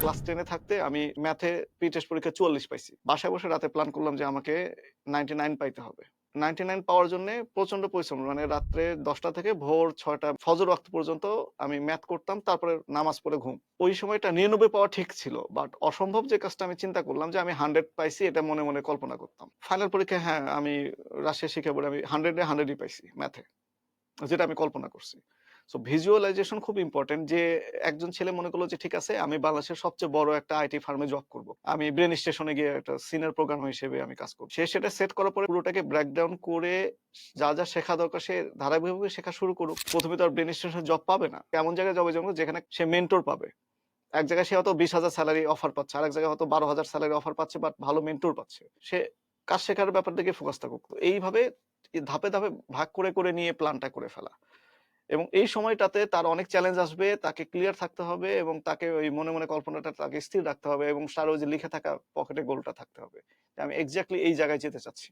Class টেনে থাকতে আমি ম্যাথে টেস্ট পরীক্ষা চুয়াল্লিশ পাইছি। বাসায় বসে রাতে প্ল্যান করলাম যে আমাকে নাইনটি নাইন পাইতে হবে। নাইনটি নাইন পাওয়ার জন্য প্রচণ্ড পরিশ্রম মানে রাত্রে দশটা থেকে ভোর ছয়টা ফজর ওয়াক্ত পর্যন্ত আমি ম্যাথ করতাম, তারপরে নামাজ পড়ে ঘুম। ওই সময়টা নিরানব্বই পাওয়া ঠিক ছিল বাট অসম্ভব যে কাজটা আমি চিন্তা করলাম যে আমি হান্ড্রেড পাইছি, এটা মনে মনে কল্পনা করতাম। ফাইনাল পরীক্ষায় হ্যাঁ আমি রাশিয়া শিক্ষা বোর্ডে আমি হান্ড্রেডে হান্ড্রেডই পাইছি ম্যাথে যেটা আমি কল্পনা করছি। সো ভিজুয়ালাইজেশন খুব ইম্পর্টেন্ট যে, একজন ছেলে মনে করল যে, ঠিক আছে, আমি বাংলাদেশের সবচেয়ে বড় একটা আইটি ফার্মে জব করব। আমি ব্রেন স্টেশনে গিয়ে একটা সিনিয়র প্রোগ্রামার হিসেবে আমি কাজ করব। সে সেটা সেট করার পরে পুরোটাকে ব্রেকডাউন করে যা যা শেখা দরকার সে ধারাবাহিকভাবে শেখা শুরু করুক। প্রথমে তো ব্রেন স্টেশনে জব পাবে না। এমন জায়গায় জবে যাব যেখানে সে মেন্টর পাবে। এক জায়গায় সে হয়তো বিশ হাজার স্যালারি অফার পাচ্ছে আর এক জায়গায় হয়তো বারো হাজার স্যালারি অফার পাচ্ছে বাট ভালো মেন্টর পাচ্ছে। সে কাজ শেখার ব্যাপার দিকে ফোকাস থাকুক। এইভাবে ধাপে ধাপে ভাগ করে করে নিয়ে প্ল্যানটা করে ফেলা। এবং এই সময়টাতে তার অনেক চ্যালেঞ্জ আসবে, তাকে ক্লিয়ার থাকতে হবে এবং তাকে ওই মনে মনে কল্পনাটা তাকে স্থির রাখতে হবে এবং তার ওই যে লিখে থাকা পকেটে গোলটা থাকতে হবে। আমি এক্স্যাক্টলি এই জায়গায় যেতে চাচ্ছি।